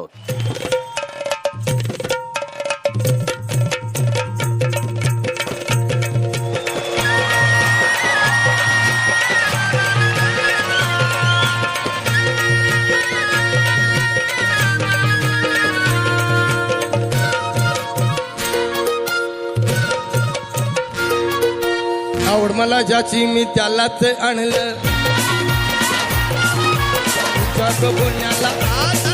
आवड मला ज्याची मी त्यालाच आणलं. बोलण्याला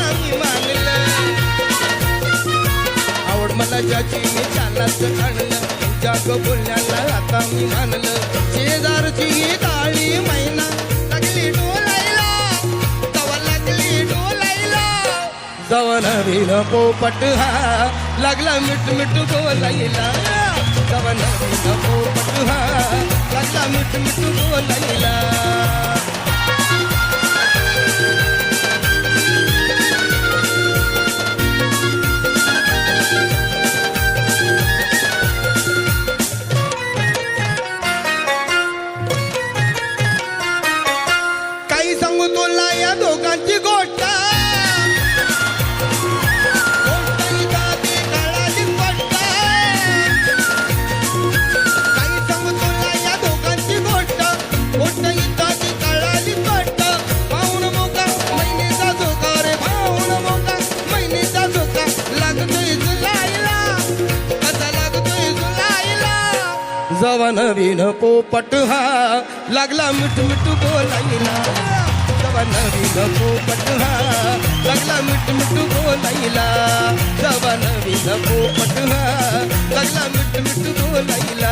आवड मी चालाच आणलं. तुमच्या बोलण्याला आता मी मानलं. शेजारची ही काळी मैना लागली डोलायला. तवा लागली डोलायला. जवळ नवीन पोपट हा. लागला मिठ मिठ बोलायला जवळ नवीन पोपट हा. लागला मिठ मिठ बोलायला जवा नवीन पोपट हा. लागला मिठ मिठ बोलायला. जवा नवीन पोपट हा. लागला मिठ मिठ बोलायला. जवा नवीन पोपट हा. लागला मिठ मिठ बोलायला.